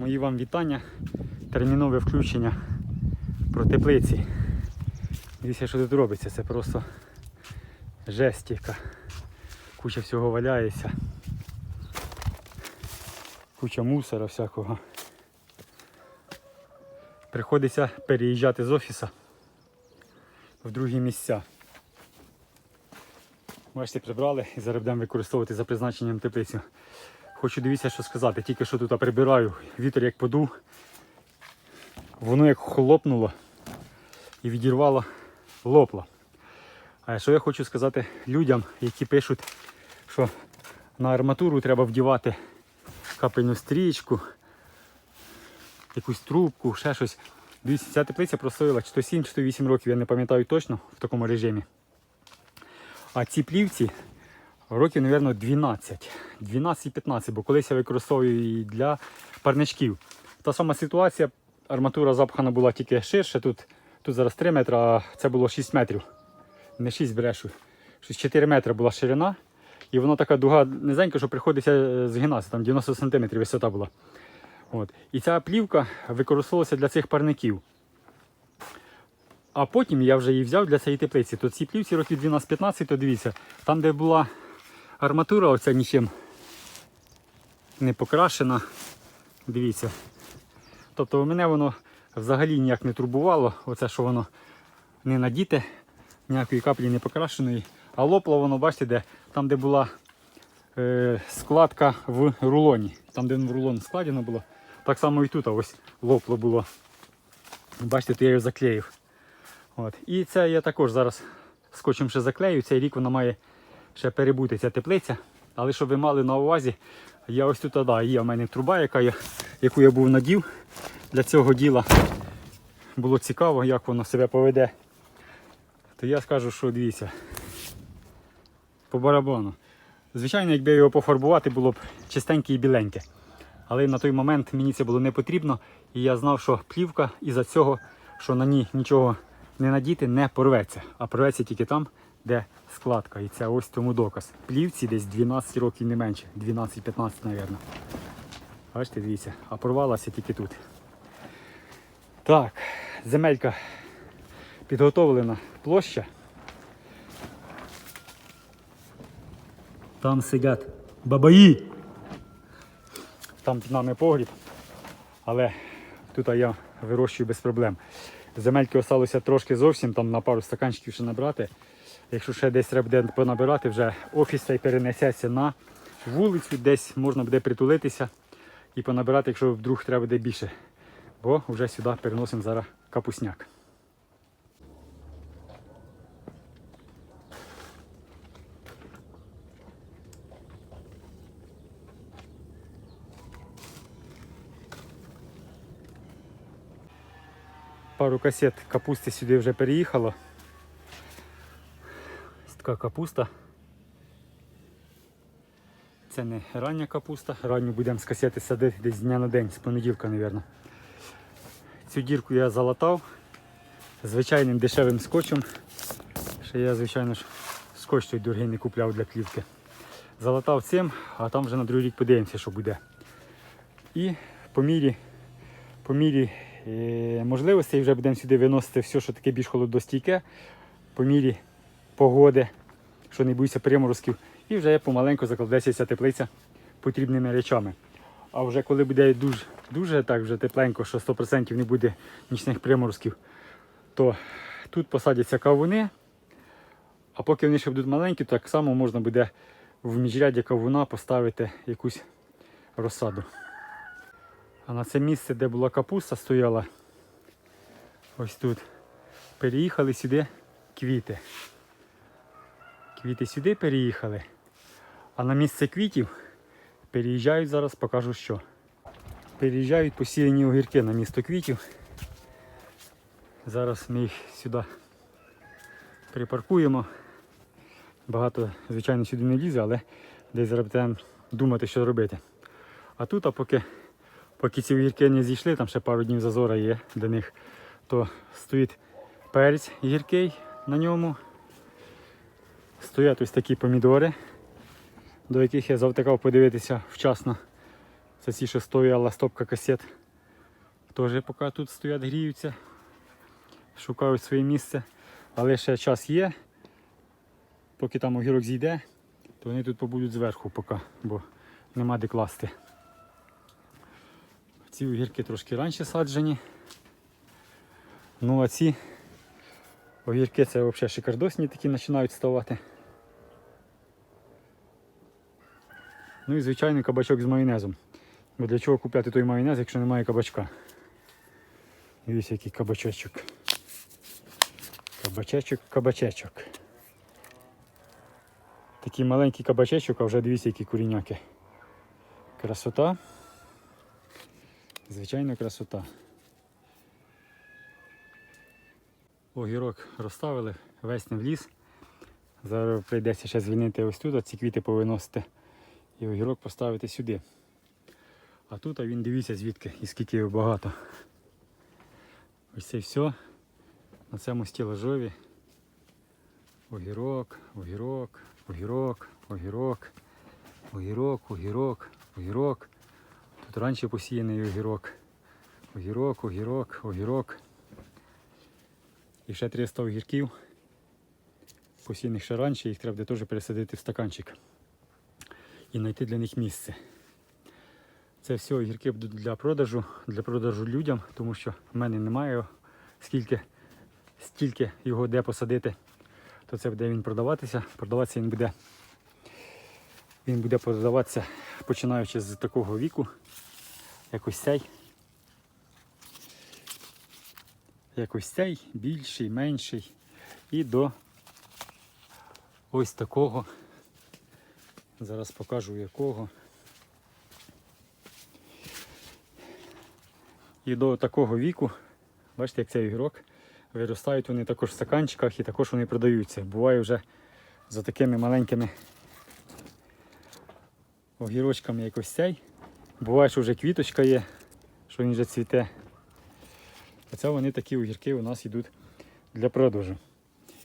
Мої вам вітання. Термінове включення про теплиці. Дивіться, що тут робиться. Це просто жесть яка. Куча всього валяється. Куча мусора всякого. Приходиться переїжджати з офіса в другі місця. Бачите, прибрали і зараз будемо використовувати за призначенням теплицю. Хочу дивіться, що сказати. Тільки що тут прибираю, вітер як подув, воно як хлопнуло і відірвало лопло. А що я хочу сказати людям, які пишуть, що на арматуру треба вдівати капельну стрічку, якусь трубку, ще щось. Дивіться, ця теплиця простоїла чи то 7, чи то 8 років, я не пам'ятаю точно в такому режимі. А ці плівці років, мабуть, 12. 12-15, бо колись я використовую її для парничків. Та сама ситуація, арматура запхана була тільки ширше, тут, тут зараз 3 метри, а це було 6 метрів. Не 6 брешу. Щось 4 метри була ширина. І вона така дуга низенька, що приходиться е, згинатися, там 90 см висота була. От. І ця плівка використовувалася для цих парників. А потім я вже її взяв для цієї теплиці. То ці плівці років 12-15, то дивіться, там, де була арматура, оця нічим не покрашена. Дивіться. Тобто мене воно взагалі ніяк не турбувало, оце що воно не надіте, ніякої каплі не покрашеної. А лопло воно, бачите, де? там, де була е, складка в рулоні. Там, де в рулон складено було, так само і тут ось лопло було. Бачите, то я його заклеїв. От. І це я також зараз скотчем ще заклею. Цей рік вона має ще перебути ця теплиця. Але щоб ви мали на увазі, я ось тут да, є в мене труба, яка я, яку я був надів для цього діла. Було цікаво, як воно себе поведе. То я скажу, що дивіться. По барабану. Звичайно, якби його пофарбувати, було б чистеньке і біленьке. Але на той момент мені це було не потрібно. І я знав, що плівка із-за цього, що на ній нічого не надіти, не порветься. А порветься тільки там, де складка. І це ось тому доказ. Плівці десь 12 років не менше. 12-15, мабуть. Бачите, дивіться, а порвалася тільки тут. Так, земелька підготовлена площа. Там сидять бабаї. Там під нами погріб. Але тут я вирощую без проблем. Земельки осталося трошки зовсім, там на пару стаканчиків ще набрати. Якщо ще десь треба буде понабирати, вже офіс цей перенесеться на вулицю, десь можна буде притулитися і понабирати, якщо вдруг треба буде більше. Бо вже сюди переносимо зараз капусняк. Пару касет капусти сюди вже переїхало. Така капуста. Це не рання капуста. Ранню будемо з садити десь дня на день, з понеділка, мабуть. Цю дірку я залатав звичайним дешевим скотчем. Ще я, звичайно ж, скотч той дорогий не купляв для плівки. Залатав цим, а там вже на другий рік подивимося, що буде. І по мірі, по мірі е, можливостей вже будемо сюди виносити все, що таке більш холодостійке, по мірі погоди, що не боюся приморозків. І вже помаленьку закладеться ця теплиця потрібними речами. А вже коли буде дуже, дуже так вже тепленько, що 100% не буде нічних приморозків, то тут посадяться кавуни. А поки вони ще будуть маленькі, так само можна буде в міжряді кавуна поставити якусь розсаду. А на це місце, де була капуста, стояла ось тут. Переїхали сюди квіти. Квіти сюди переїхали. А на місце квітів переїжджають зараз, покажу що. Переїжджають посіяні огірки на місто квітів. Зараз ми їх сюди припаркуємо. Багато, звичайно, сюди не лізе, але десь зараз будемо думати, що робити. А тут, а поки, поки ці огірки не зійшли, там ще пару днів зазора є до них, то стоїть перець гіркий на ньому. Стоять ось такі помідори, до яких я завтикав подивитися вчасно. Це ці, що стояла стопка касет. Теж поки тут стоять, гріються, шукають своє місце. Але ще час є. Поки там огірок зійде, то вони тут побудуть зверху поки, бо нема де класти. Ці огірки трошки раніше саджені. Ну а ці огірки це взагалі шикардосні такі починають ставати. Ну і звичайний кабачок з майонезом. Бо для чого купляти той майонез, якщо немає кабачка? Дивіться, який кабачечок. Кабачечок, кабачечок. Такий маленький кабачечок, а вже дивіться, які куріняки. Красота. Звичайно, красота. Огірок розставили, весь не вліз. Зараз прийдеться ще звільнити ось тут, а ці квіти повиносити і огірок поставити сюди. А тут а він дивіться звідки і скільки його багато. Ось це все. На цьому стілажові. Огірок, огірок, огірок, огірок, огірок, огірок, огірок. Тут раніше посіяний огірок. Огірок, огірок, огірок. І ще 300 огірків. Посіяних ще раніше, їх треба буде теж пересадити в стаканчик і знайти для них місце. Це все огірки будуть для продажу, для продажу людям, тому що в мене немає скільки, стільки його де посадити, то це буде він продаватися. Продаватися він буде. Він буде продаватися починаючи з такого віку, якось цей. Якось цей, більший, менший. І до ось такого. Зараз покажу якого. І до такого віку, бачите, як цей огірок, виростають вони також в стаканчиках і також вони продаються. Буває вже за такими маленькими огірочками якось цей. Буває, що вже квіточка є, що він вже цвіте. Оце вони такі огірки у нас йдуть для продажу.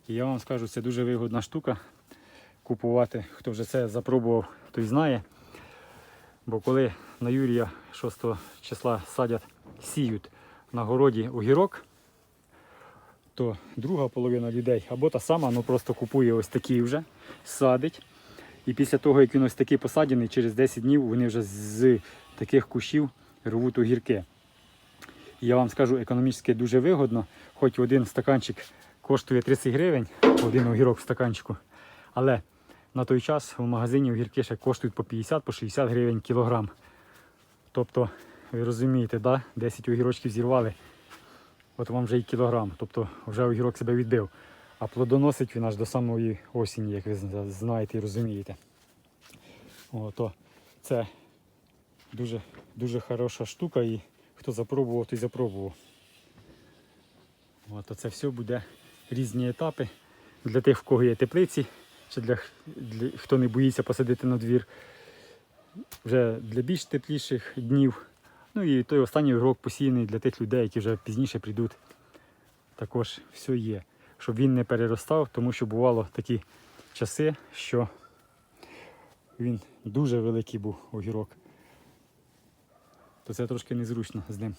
І я вам скажу, це дуже вигодна штука купувати. Хто вже це запробував, той знає. Бо коли на Юрія 6 числа садять, сіють на городі огірок, то друга половина людей або та сама, ну просто купує ось такий вже, садить. І після того, як він ось такий посаджений, через 10 днів вони вже з таких кущів рвуть огірки. Я вам скажу, економічно дуже вигодно, хоч один стаканчик коштує 30 гривень, один огірок в стаканчику. Але на той час в магазині огірки ще коштують по 50 по 60 гривень кілограм. Тобто, ви розумієте, да? 10 огірочків зірвали, от вам вже і кілограм. Тобто вже огірок себе відбив. А плодоносить він аж до самої осені, як ви знаєте і розумієте. О, то це дуже, дуже хороша штука і хто запробував, той запробував. От, це все буде різні етапи для тих, в кого є теплиці, чи для, для хто не боїться посадити на двір. Вже для більш тепліших днів. Ну і той останній урок посіяний для тих людей, які вже пізніше прийдуть. Також все є. Щоб він не переростав, тому що бувало такі часи, що він дуже великий був огірок. То це трошки незручно з ним.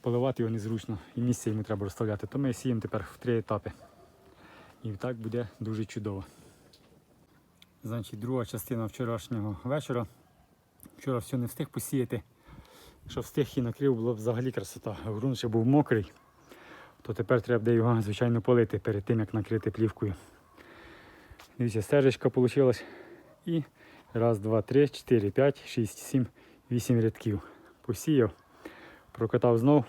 Поливати його незручно і місце йому треба розставляти. То ми сіємо тепер в три етапи. І так буде дуже чудово. Значить, друга частина вчорашнього вечора. Вчора все не встиг посіяти. Якщо встиг і накрив, було б взагалі красота. А ґрунт ще був мокрий, то тепер треба буде його, звичайно, полити перед тим, як накрити плівкою. Дивіться, стежечка вийшла. І раз, два, три, чотири, п'ять, шість, сім, вісім рядків. Посіяв, прокатав знов.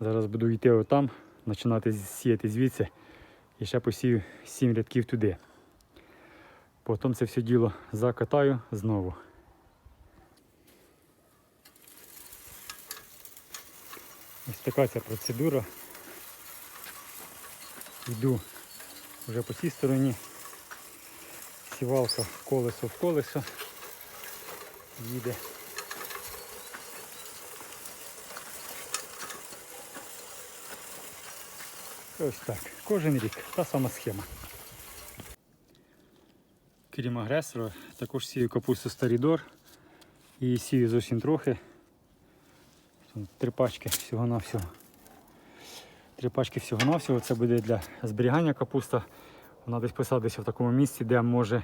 Зараз буду йти отам, починати сіяти звідси. І ще посію сім рядків туди. Потім це все діло закатаю знову. Ось така ця процедура. Йду вже по цій стороні. Сівалка колесо в колесо. Їде. Ось так. Кожен рік. Та сама схема. Крім агресора, також сію капусту Старідор. І сію зовсім трохи. Три пачки всього-навсього. Три пачки всього-навсього. Це буде для зберігання капуста. Вона десь посадиться в такому місці, де може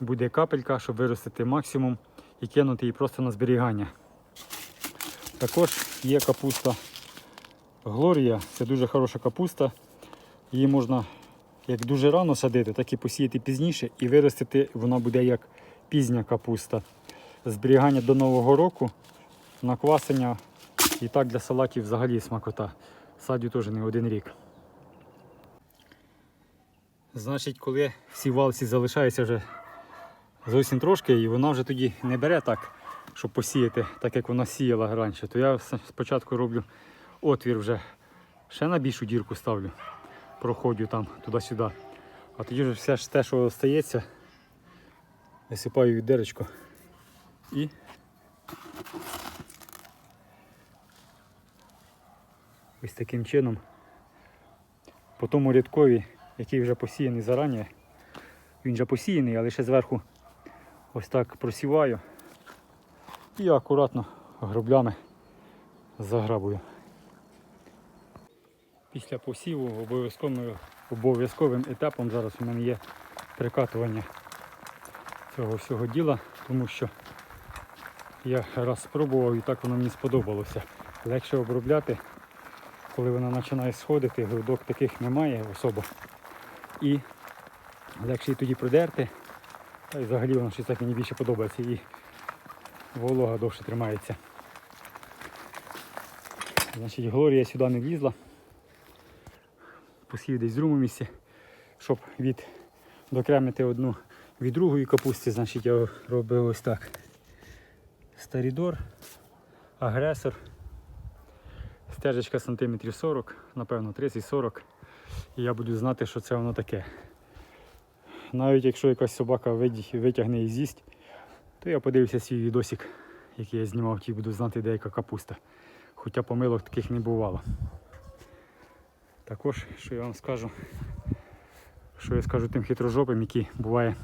буде капелька, щоб виростити максимум і кинути її просто на зберігання. Також є капуста Глорія. Це дуже хороша капуста. Її можна як дуже рано садити, так і посіяти пізніше і виростити вона буде як пізня капуста. Зберігання до Нового року, наквасення і так для салатів взагалі смакота. Садю теж не один рік. Значить, коли в сівалці залишається вже зовсім трошки, і вона вже тоді не бере так, щоб посіяти, так як вона сіяла раніше, то я спочатку роблю отвір вже ще на більшу дірку ставлю, проходжу там туди-сюди. А тоді вже все ж те, що остається, висипаю в дирочку і ось таким чином по тому рядкові, який вже посіяний зарані, він вже посіяний, але ще зверху ось так просіваю і акуратно гроблями заграбую. Після посіву обов'язковим, обов'язковим етапом зараз у мене є прикатування цього всього діла, тому що я раз спробував і так воно мені сподобалося. Легше обробляти, коли вона починає сходити, грудок таких немає особо. І легше її тоді продерти. Та й взагалі воно щось так мені більше подобається і волога довше тримається. Значить, Глорія сюди не влізла. Посів десь в другому місці, щоб від докремити одну від другої капусти, значить я робив ось так. Старідор, агресор. Стежечка сантиметрів 40, напевно 30-40. І я буду знати, що це воно таке. Навіть якщо якась собака витягне і з'їсть, то я подивлюся свій відосик, який я знімав, і буду знати деяка капуста. Хоча помилок таких не бувало. Також, що я вам скажу, що я скажу тим хитрожопим, які буває,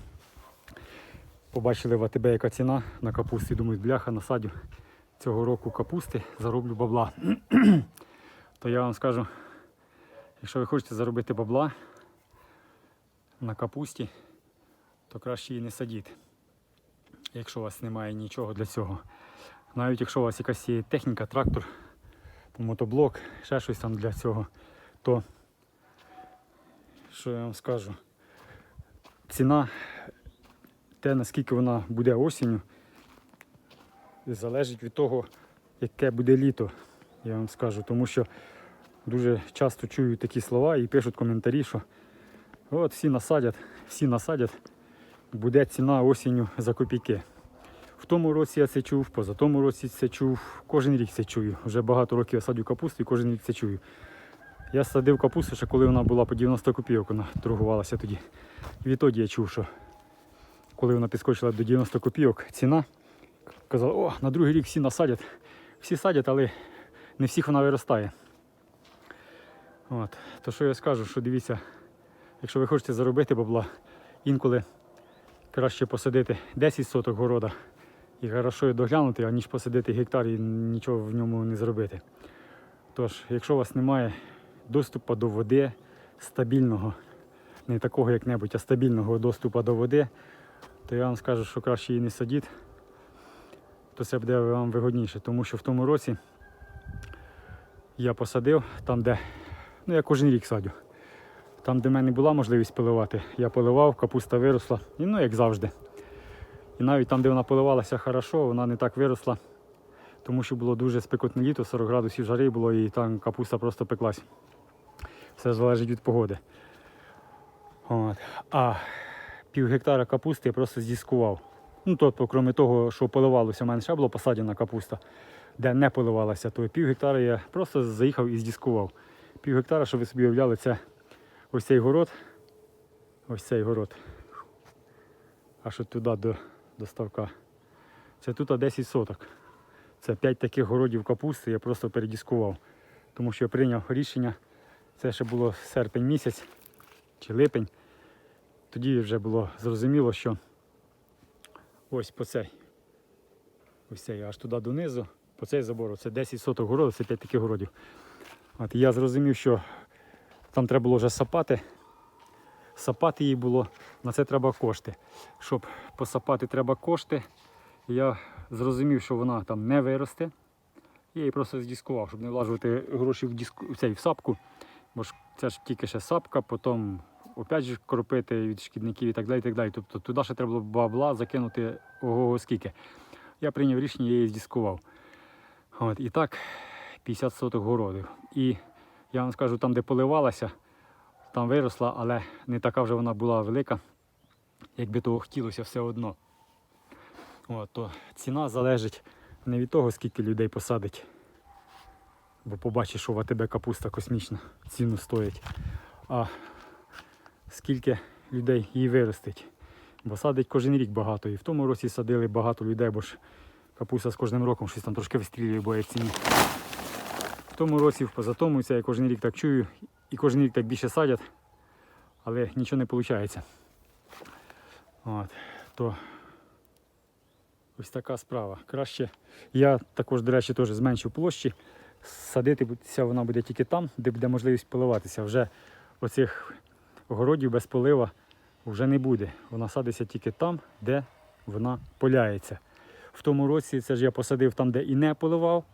побачили в АТБ яка ціна на капусті, думають, бляха, насадю цього року капусти, зароблю бабла. То я вам скажу, якщо ви хочете заробити бабла на капусті, то краще її не садіть, якщо у вас немає нічого для цього. Навіть якщо у вас якась є техніка, трактор, мотоблок, ще щось там для цього, то що я вам скажу, ціна, те наскільки вона буде осінню, залежить від того, яке буде літо, я вам скажу. Тому що дуже часто чую такі слова і пишуть коментарі, що от всі насадять, всі насадять, буде ціна осінню за копійки. В тому році я це чув, поза тому році це чув, кожен рік це чую. Вже багато років я садю капусту і кожен рік це чую. Я садив капусту ще коли вона була по 90 копійок, вона торгувалася тоді. Відтоді я чув, що коли вона підскочила до 90 копійок, ціна, казали, о, на другий рік всі насадять. Всі садять, але не всіх вона виростає. От. То що я скажу, що дивіться, якщо ви хочете заробити бабла, інколи краще посадити 10 соток города і хорошо доглянути, аніж посадити гектар і нічого в ньому не зробити. Тож, якщо у вас немає доступу до води стабільного, не такого як-небудь, а стабільного доступу до води, то я вам скажу, що краще її не садіть, то це буде вам вигодніше. Тому що в тому році я посадив там, де, ну я кожен рік садю. Там, де в мене була можливість поливати, я поливав, капуста виросла, і, ну як завжди. І навіть там, де вона поливалася хорошо, вона не так виросла, тому що було дуже спекотне літо, 40 градусів жари було, і там капуста просто пеклась. Все залежить від погоди. От. А пів гектара капусти я просто здіскував. Ну, тобто, крім того, що поливалося, у мене ще була посаджена капуста, де не поливалася, то пів гектара я просто заїхав і здіскував. Пів гектара, щоб ви собі уявляли, це ось цей город. Ось цей город. Аж от туди до, до ставка. Це тут 10 соток. Це 5 таких городів капусти я просто передіскував. Тому що я прийняв рішення, це ще було серпень місяць чи липень. Тоді вже було зрозуміло, що ось по цей. Ось цей аж туди донизу, по цей забор, це 10 соток городу, це 5 таких городів. От, я зрозумів, що там треба було вже сапати. Сапати їй було, на це треба кошти. Щоб посапати треба кошти. Я зрозумів, що вона там не виросте. Я її просто здіскував, щоб не влажувати гроші в, диску, в цей в сапку. Бо ж це ж тільки ще сапка, потім опять же кропити від шкідників і так далі. І так далі. Тобто туди ще треба було бабла закинути ого скільки. Я прийняв рішення, я її здіскував. От, і так 50 соток городів. І я вам скажу, там, де поливалася, там виросла, але не така вже вона була велика, якби того хотілося все одно. От, то ціна залежить не від того, скільки людей посадить. Бо побачиш, що в АТБ капуста космічна ціну стоїть. А скільки людей її виростить. Бо садить кожен рік багато. І в тому році садили багато людей, бо ж капуста з кожним роком щось там трошки вистрілює, бо є ціні. В тому році, в позатому, я кожен рік так чую, і кожен рік так більше садять, але нічого не виходить. От, то ось така справа. Краще. Я також, до речі, теж зменшив площі. Садитися вона буде тільки там, де буде можливість поливатися. Вже оцих городів без полива вже не буде. Вона садиться тільки там, де вона поляється. В тому році це ж я посадив там, де і не поливав,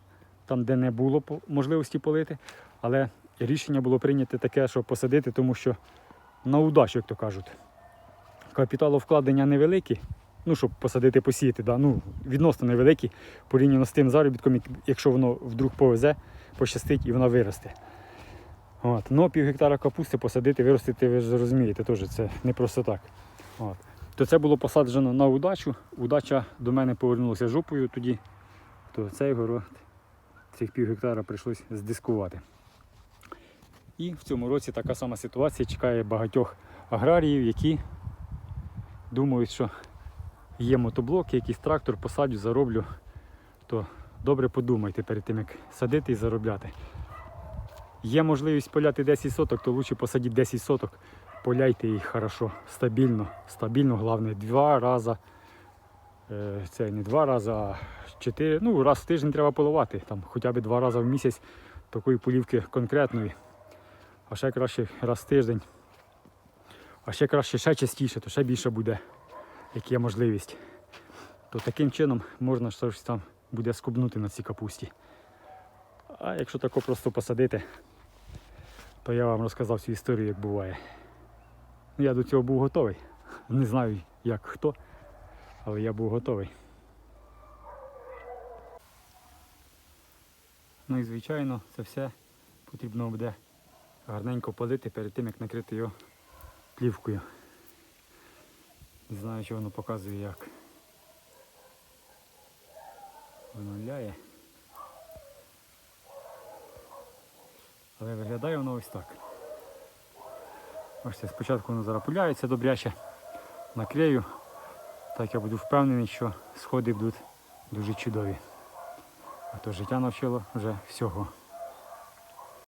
там, де не було можливості полити. Але рішення було прийнято таке, що посадити, тому що на удачу, як то кажуть. Капіталовкладення невеликі, ну, щоб посадити, посіяти, да, ну, відносно невеликі, порівняно з тим заробітком, якщо воно вдруг повезе, пощастить і вона виросте. От. Ну, пів гектара капусти посадити, виростити, ви ж розумієте, теж це не просто так. От. То це було посаджено на удачу. Удача до мене повернулася жопою тоді, то цей город, цих пів гектара прийшлось здискувати. І в цьому році така сама ситуація чекає багатьох аграріїв, які думають, що є мотоблок, якийсь трактор, посадю, зароблю. То добре подумайте перед тим, як садити і заробляти. Є можливість поляти 10 соток, то краще посадіть 10 соток, поляйте їх хорошо, стабільно. Стабільно, головне, два рази. Е, Це не два рази, а чотири. Ну, раз в тиждень треба поливати. Там хоча б два рази в місяць такої полівки конкретної. А ще краще раз в тиждень. А ще краще ще частіше, то ще більше буде, як є можливість. То таким чином можна щось там буде скубнути на цій капусті. А якщо тако просто посадити, то я вам розказав цю історію, як буває. Ну, Я до цього був готовий. Не знаю, як хто, але я був готовий. Ну і звичайно, це все потрібно буде гарненько полити перед тим, як накрити його плівкою. Не знаю, що воно показує як. Воно ляє. Але виглядає воно ось так. Ось спочатку воно зараз пуляється добряче, наклею. Так я буду впевнений, що сходи будуть дуже чудові. А то життя навчило вже всього.